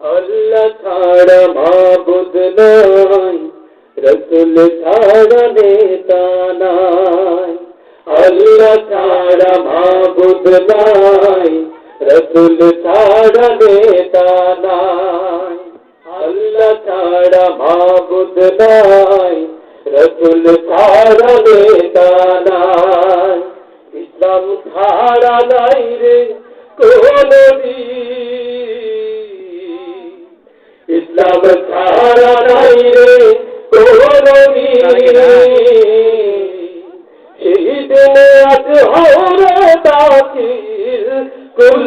আল্লাহ ছাড়া মাবুদ নাই, রসুল ছাড়া নেতা নাই। আল্লাহ ছাড়া মাবুদ নাই, রসুল ছাড়া নেতা নাই। আল্লাহ ছাড়া মাবুদ নাই, রসুল ছাড়া নেতা নাই। ইসলাম ছাড়া নাই রে কোন ইসলাম ছাড়া নাই রে কোন সেই দিনে আজ হরে দাখিল কুল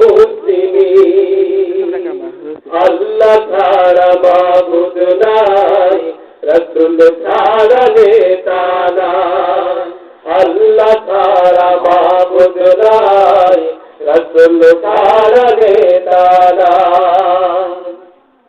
মুসলিমি। আল্লাহ ছাড়া মাবুদ নাই, রসুল ছাড়া নেতা আল্লাহ ছাড়া মাবুদ নাই, রসুল ছাড়া নেতা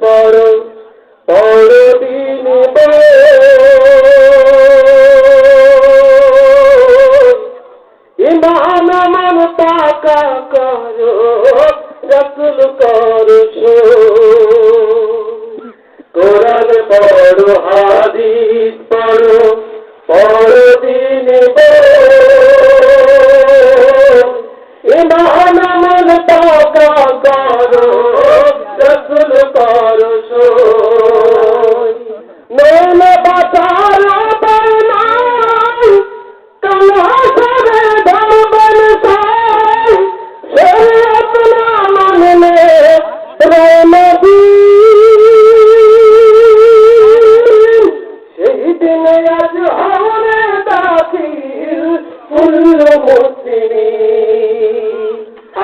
পড়ো পড়ো দিন ইমান মান পাকা করো রসুল করো কোরআন পড়ো হাদিস পড়ো। আজ হরে দাখিল কুল্ল মুসলিমি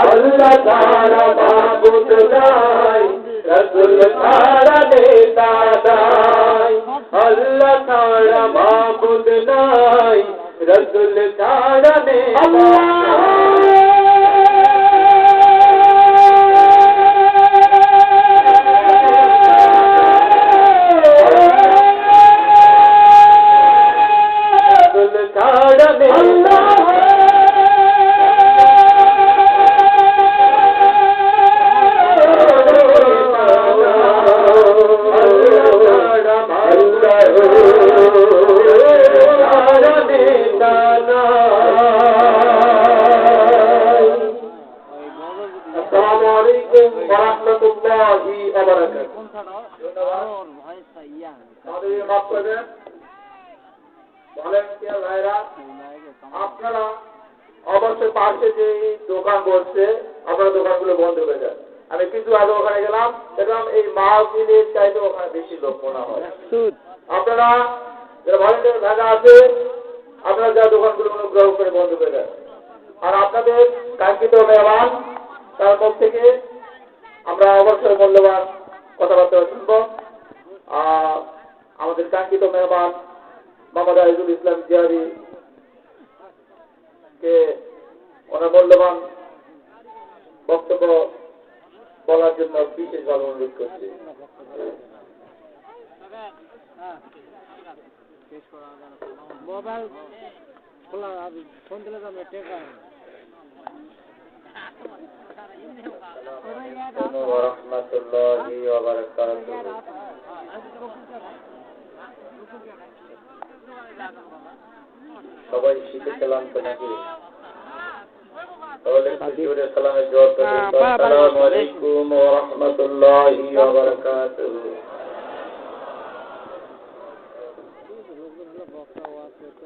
আল্লাহ তারা মাবুদ নাই রসুল তারা নেতা নাই আল্লাহ তারা মাবুদ নাই। রসুল তারা নেতা আপনারা অবশ্যই পাশে যে দোকান বসছে আপনারা দোকানগুলো বন্ধ করে দেন আমি কিছু আগে ওখানে গেলাম দেখলাম এই মাহফিলের চাইতে ওখানে বেশি লোক মনে হয়। আপনারা যারা ভলেন্টিয়ার ভাইরা আছে আপনারা যা দোকানগুলো অনুগ্রহ করে বন্ধ করে দেন। আর আপনাদের কাঙ্ক্ষিত মেহমান, তার মুখ থেকে আমরা অবশ্যই মূল্যবান কথাবার্তা শুনব। আমাদের কাঙ্ক্ষিত মেহমান, মোহাম্মদ আজিজুল ইসলাম জিয়ারি কে ওনার মূল্যবান বক্তব্য বলার জন্য বিশেষভাবে অনুরোধ করছি। মোবাইল খোলা আমি ফোন দিলে তো আমি টেকা ورحمة الله وبركاته সবাই শিখে সালাম তো নাকি তাহলে একটু জোরে সালামের জবাব তো দিন। আসসালামু আলাইকুম ওয়া রাহমাতুল্লাহি ওয়া বারাকাতুহু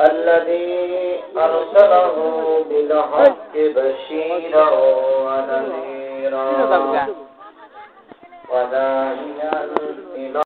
الذي أرسله بالحق بشيرا ونذيرا. وداعيا إلى